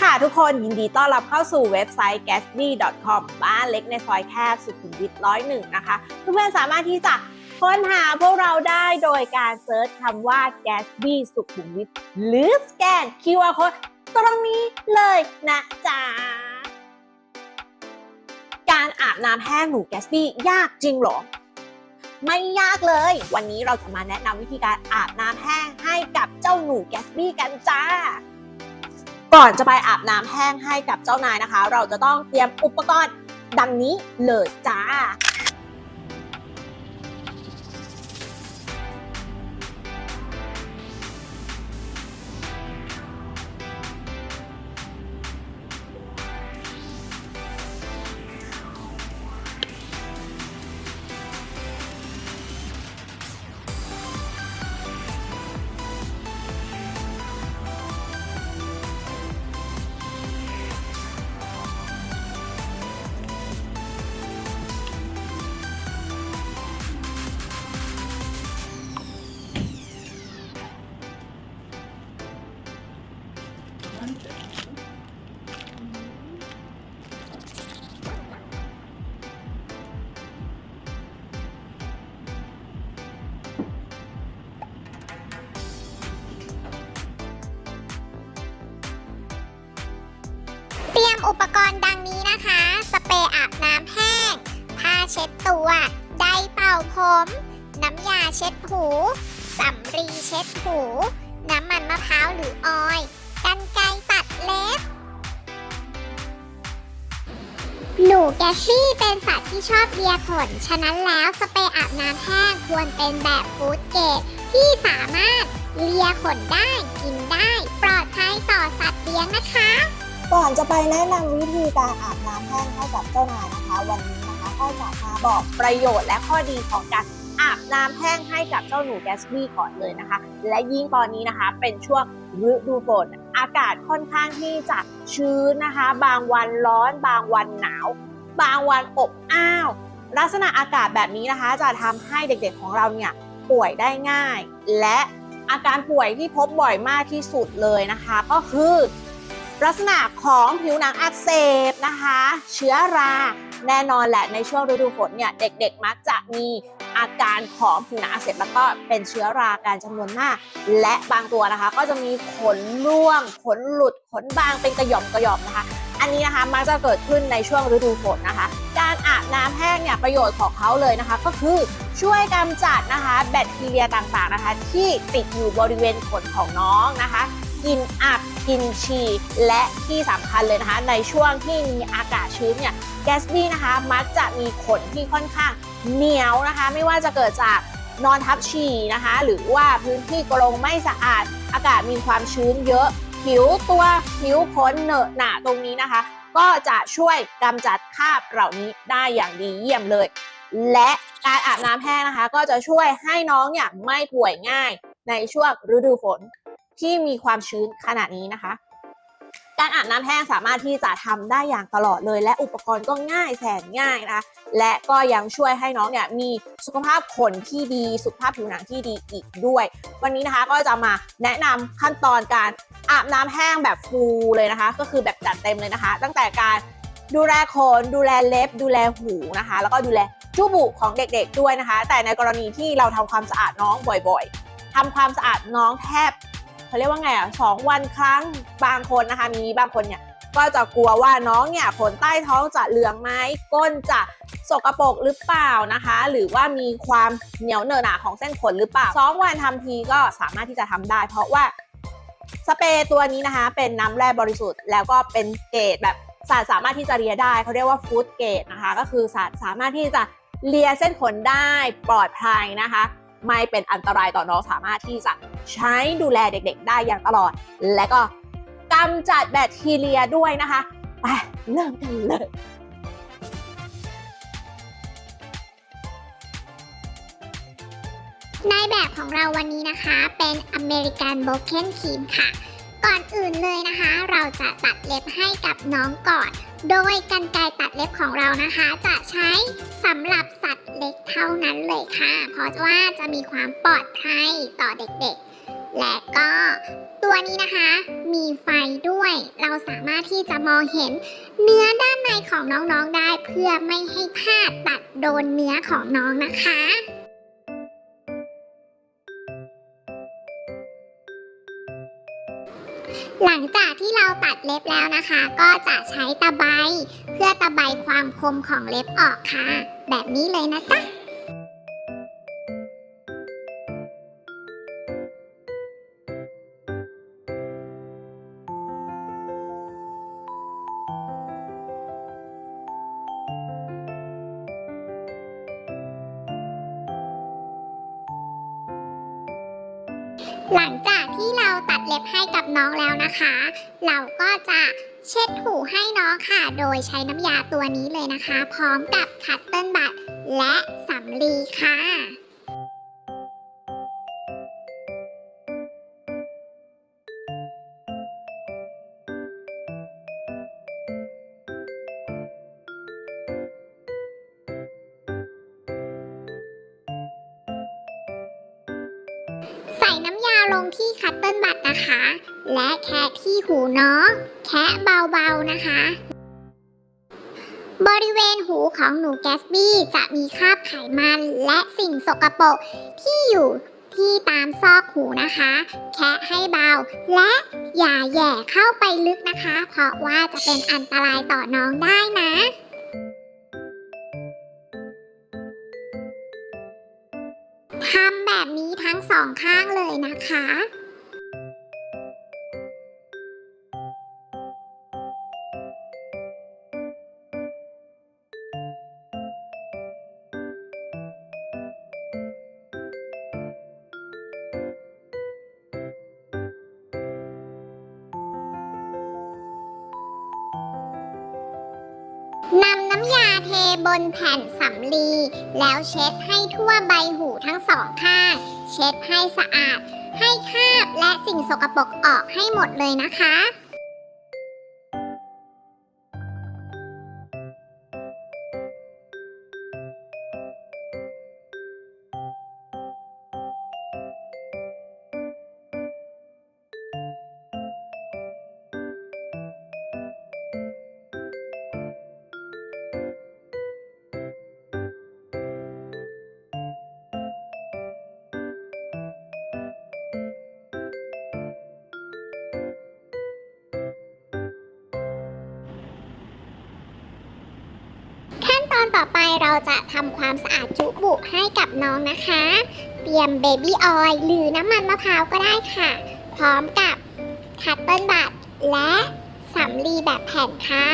ค่ะทุกคนยินดีต้อนรับเข้าสู่เว็บไซต์ gasby.com บ้านเล็กในซอยแคบสุขุมวิทร้อยหนึ่งนะคะ เพื่อนๆสามารถที่จะค้นหาพวกเราได้โดยการเซิร์ชคำว่า gasby สุขุมวิทหรือสแกน QR code ตรงนี้เลยนะจ๊ะ การอาบน้ำแห้งหนู gasby ยากจริงหรอไม่ยากเลย วันนี้เราจะมาแนะนำวิธีการอาบน้ำแห้งให้กับเจ้าหนู Gatsby กันจ้า ก่อนจะไปอาบน้ำแห้งให้กับเจ้านายนะคะ เราจะต้องเตรียมอุปกรณ์ดังนี้เลยจ้า รณ์ดังนี้นะคะ สเปรย์อาบน้ำแห้ง ผ้าเช็ดตัว ไดเป่าผม น้ำยาเช็ดหูสำลีเช็ดหู น้ำมันมะพร้าวหรือออยกันไกตัดเล็บ หนูแกชี่เป็นสัตว์ที่ชอบเลียขน ฉะนั้นแล้วสเปรย์อาบน้ำแห้งควรเป็นแบบฟูดเกรดที่สามารถเลียขนได้ กินได้ ปลอดภัยต่อสัตว์เลี้ยงนะคะ ก่อนจะไปแนะนำวิธีการอาบน้ำแห้งให้กับเจ้านายนะคะ วันนี้นะคะก็จะมาบอกประโยชน์และข้อดีของการอาบน้ำแห้งให้กับเจ้าหนูแกสบี้ก่อนเลยนะคะ และยิ่งตอนนี้นะคะเป็นช่วงฤดูฝนอากาศค่อนข้างที่จะชื้นนะคะ บางวันร้อน บางวันหนาว บางวันอบอ้าว ลักษณะอากาศแบบนี้นะคะ จะทำให้เด็กๆของเราเนี่ยป่วยได้ง่าย และอาการป่วยที่พบบ่อยมากที่สุดเลยนะคะ ก็คือ ลักษณะของผิวหนังอักเสบนะคะ เชื้อราแน่นอนแหละในช่วงฤดูฝนเนี่ยเด็กๆมักจะมีอาการของผิวหนังอักเสบแล้วก็เป็นเชื้อราการจำนวนมาก และบางตัวนะคะ ก็จะมีขนร่วง ขนหลุด ขนบางเป็นกระหย่อมกระหย่อมนะคะ อันนี้นะคะมักจะเกิดขึ้นในช่วงฤดูฝนนะคะ การอาบน้ำแห้งเนี่ยประโยชน์ของเขาเลยนะคะ ก็คือช่วยกำจัดนะคะ แบคทีเรียต่างๆนะคะ ที่ติดอยู่บริเวณขนของน้องนะคะ กินอับกินฉี่และที่สำคัญเลยนะคะ ในช่วงที่มีอากาศชื้นเนี่ยแกสบี้นะคะมักจะมีขนที่ค่อนข้างเหนียวนะคะ ไม่ว่าจะเกิดจากนอนทับฉี่นะคะ หรือว่าพื้นที่กรงไม่สะอาด อากาศมีความชื้นเยอะ ผิวตัวผิวขนเหนอะหนาตรงนี้นะคะ ก็จะช่วยกำจัดคราบเหล่านี้ได้อย่างดีเยี่ยมเลย และการอาบน้ำแห้งนะคะ ก็จะช่วยให้น้องเนี่ยไม่ป่วยง่ายในช่วงฤดูฝน ที่มีความชื้นขนาดนี้นะคะ การอาบน้ำแห้งสามารถที่จะทำได้อย่างตลอดเลย และอุปกรณ์ก็ง่ายแสนง่ายนะคะและก็ยังช่วยให้น้องเนี่ยมีสุขภาพขนที่ดี สุขภาพผิวหนังที่ดีอีกด้วย วันนี้นะคะก็จะมาแนะนำขั้นตอนการอาบน้ำแห้งแบบฟูลเลยนะคะ ก็คือแบบจัดเต็มเลยนะคะ ตั้งแต่การดูแลขนดูแลเล็บ ดูแลหูนะคะ แล้วก็ดูแลจูบุของเด็กๆด้วยนะคะ แต่ในกรณีที่เราทำความสะอาดน้องบ่อยๆทำความสะอาดน้องแทบ เขาเรียกว่าไงอะสองวันครั้งบางคนนะคะ มีบางคนเนี่ยก็จะกลัวว่าน้องเนี่ยขนใต้ท้องจะเหลืองไหมก้นจะสกรปรกหรือเปล่านะคะ หรือว่ามีความเหนียวเหนอะหนาของเส้นขนหรือเปล่าสองวันทำทีก็สามารถที่จะทำได้ เพราะว่าสเปรย์ตัวนี้นะคะ เป็นน้ำแร่บริสุทธิ์ แล้วก็เป็นเกรดแบบสารสามารถที่จะเลียได้เขาเรียกว่าฟู้ดเกรดนะคะ ก็คือสารสามารถที่จะเลียเส้นขนได้ปลอดภัยนะคะ ไม่เป็นอันตรายต่อน้องสามารถที่จะใช้ดูแลเด็กๆ ได้อย่างตลอด และก็กำจัดแบคทีเรียด้วยนะคะไปเริ่มกันเลยในแบบของเราวันนี้นะคะ เป็นอเมริกันโบเกนครีมค่ะ ก่อนอื่นเลยนะคะ เราจะตัดเล็บให้กับน้องก่อน โดยกันไกรตัดเล็บของเรานะคะ จะใช้สำหรับสัตว์ เล็กเท่านั้นเลยค่ะ เพราะว่าจะมีความปลอดภัยต่อเด็กๆ และก็ตัวนี้นะคะ มีไฟด้วย เราสามารถที่จะมองเห็นเนื้อด้านในของน้องๆได้เพื่อไม่ให้พลาดตัดโดนเนื้อของน้องนะคะหลังจากที่เราตัดเล็บแล้วนะคะ ก็จะใช้ตะไบเพื่อตะไบความคมของเล็บออกค่ะ แบบนี้เลยนะจ๊ะหลังจากที่เราตัดเล็บให้กับน้องแล้วนะคะ เราก็จะ เช็ดถูให้น้องค่ะ โดยใช้น้ำยาตัวนี้เลยนะคะ พร้อมกับคัตเติ้ลบัตและสำลีค่ะ ที่หูน้องแคะเบาๆนะคะ บริเวณหูของหนูแกสบี้จะมีคราบไขมันและสิ่งสกปรกที่อยู่ที่ตามซอกหูนะคะ แคะให้เบา และอย่าแย่เข้าไปลึกนะคะ เพราะว่าจะเป็นอันตรายต่อน้องได้นะทำแบบนี้ทั้งสองข้างเลยนะคะ นแผ่นสำลี แล้วเช็ดให้ทั่วใบหูทั้งสองข้าง เช็ดให้สะอาด ให้คราบและสิ่งสกปรกออกให้หมดเลยนะคะ อนต่อไปเราจะทำความสะอาดจุบุให้กับน้องนะคะ เตรียมเบบี้ออยล์หรือน้ำมันมะพร้าวก็ได้ค่ะ พร้อมกับคัตเติ้ลบัตและสำลีแบบแผ่นค่ะ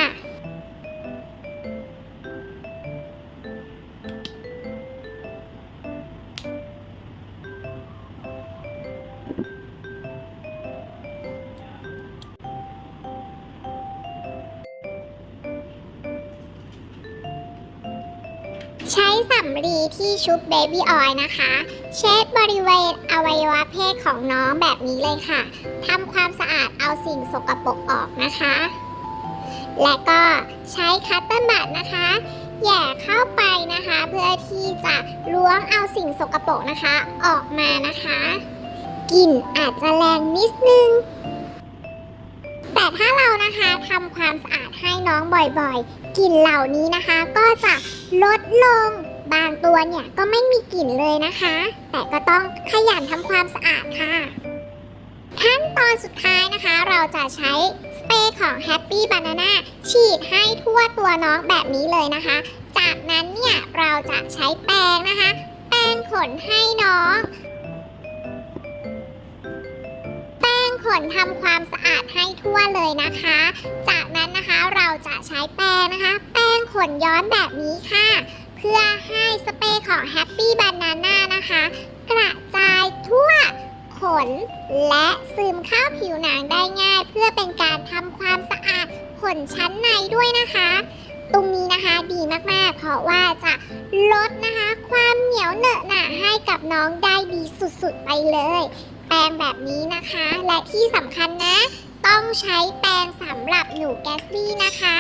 สำลีที่ชุบเบบี้ออยนะคะ เช็ดบริเวณอวัยวะเพศของน้องแบบนี้เลยค่ะทำความสะอาดเอาสิ่งสกปรกออกนะคะ และก็ใช้คัตเติ้ลบัตนะคะแหย่เข้าไปนะคะ เพื่อที่จะล้วงเอาสิ่งสกปรกนะคะ ออกมานะคะกลิ่นอาจจะแรงนิดนึง แต่ถ้าเรานะคะทำความสะอาดให้น้องบ่อยๆกลิ่นเหล่านี้นะคะ ก็จะลดลง บางตัวเนี่ยก็ไม่มีกลิ่นเลยนะคะ แต่ก็ต้องขยันทำความสะอาดค่ะ ขั้นตอนสุดท้ายนะคะ เราจะใช้สเปรย์ของ Happy Banana ฉีดให้ทั่วตัวน้องแบบนี้เลยนะคะ จากนั้นเนี่ยเราจะใช้แปรงนะคะ แปรงขนให้น้องแป้งขนทำความสะอาดให้ทั่วเลยนะคะ จากนั้นนะคะเราจะใช้แป้งนะคะ แป้งขนย้อนแบบนี้ค่ะ พื่อให้สเปรย์ของ Happy Banana นะคะ กระจายทั่วขน และซึมเข้าผิวหนังได้ง่าย เพื่อเป็นการทำความสะอาดขนชั้นในด้วยนะคะ ตรงนี้นะคะดีมากๆ เพราะว่าจะลดนะคะ ความเหนียวเหนอะหนะให้กับน้องได้ดีสุดๆไปเลย แปรงแบบนี้นะคะ และที่สำคัญนะ ต้องใช้แปรงสำหรับหนูแกสบี้นะคะ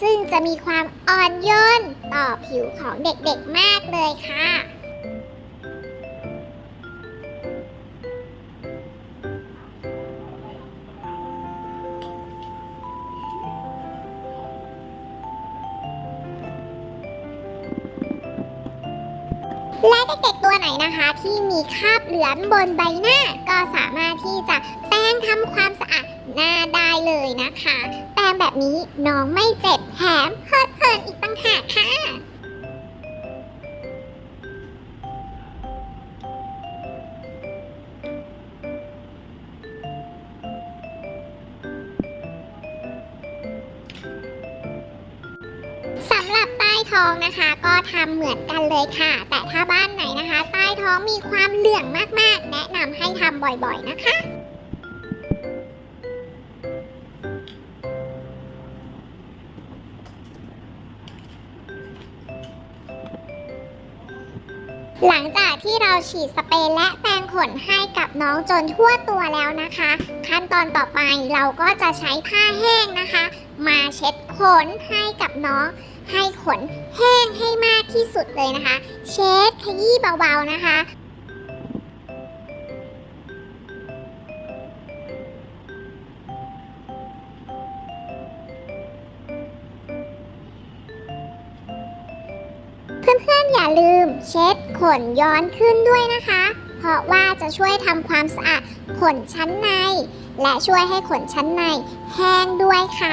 ซึ่งจะมีความอ่อนโยนต่อผิวของเด็กๆมากเลยค่ะและเด็กๆตัวไหนนะคะที่มีคราบเหลืองบนใบหน้า ก็สามารถที่จะแป้งทำความสะอาด หน้าได้เลยนะคะ แป้งแบบนี้น้องไม่เจ็บแถมเพลิดเพลินอีกต่างหากค่ะสำหรับใต้ท้องนะคะ ก็ทำเหมือนกันเลยค่ะ แต่ถ้าบ้านไหนนะคะ ใต้ท้องมีความเหลืองมากๆ แนะนำให้ทำบ่อยๆนะคะ หลังจากที่เราฉีดสเปรย์และแปรงขนให้กับน้องจนทั่วตัวแล้วนะคะ ขั้นตอนต่อไปเราก็จะใช้ผ้าแห้งนะคะ มาเช็ดขนให้กับน้อง ให้ขนแห้งให้มากที่สุดเลยนะคะ เช็ดขยี้เบาๆนะคะ เพื่อนๆอย่าลืมเช็ดขนย้อนขึ้นด้วยนะคะ เพราะว่าจะช่วยทำความสะอาดขนชั้นใน และช่วยให้ขนชั้นในแห้งด้วยค่ะ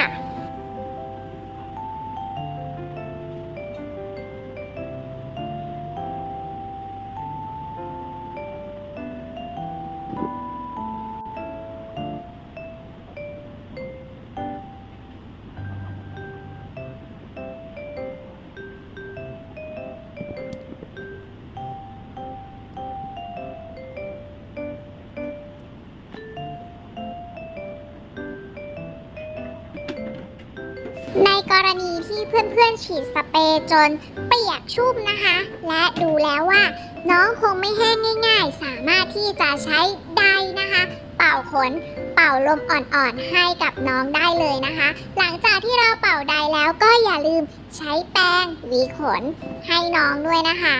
ในกรณีที่เพื่อนๆฉีดสเปรย์จนเปียกชุ่มนะคะ และดูแล้วว่า น้องคงไม่แห้งง่าย ๆ สามารถที่จะใช้ไดนะคะ เป่าขน เป่าลมอ่อนๆให้กับน้องได้เลยนะคะ หลังจากที่เราเป่าไดแล้วก็อย่าลืมใช้แป้งหวีขนให้น้องด้วยนะคะ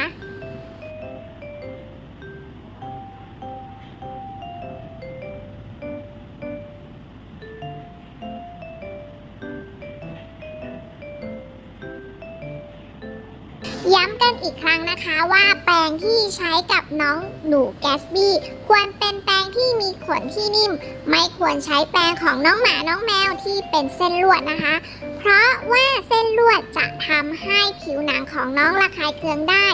ย้ำกันอีกครั้งนะคะว่าแปรงที่ใช้กับน้องหนูแกสบี้ควรเป็นแปรงที่มีขนที่นิ่ม ไม่ควรใช้แปรงของน้องหมาน้องแมวที่เป็นเส้นลวดนะคะ เพราะว่าเส้นลวดจะทำให้ผิวหนังของน้องระคายเคืองได้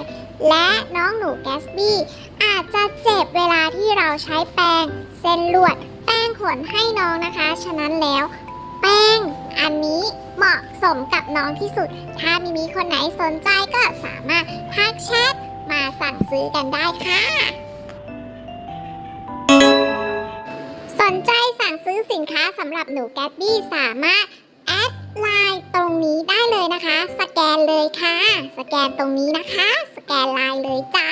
และน้องหนูแกสบี้อาจจะเจ็บเวลาที่เราใช้แปรงเส้นลวด แป้งขนให้น้องนะคะ ฉะนั้นแล้ว แป้ง อันนี้เหมาะสมกับน้องที่สุด ถ้ามีมีคนไหนสนใจก็สามารถทักแชทมาสั่งซื้อกันได้ค่ะ สนใจสั่งซื้อสินค้าสำหรับหนูแกตบี้สามารถแอดไลน์ตรงนี้ได้เลยนะคะ สแกนเลยค่ะ สแกนตรงนี้นะคะ สแกนไลน์เลยจ้า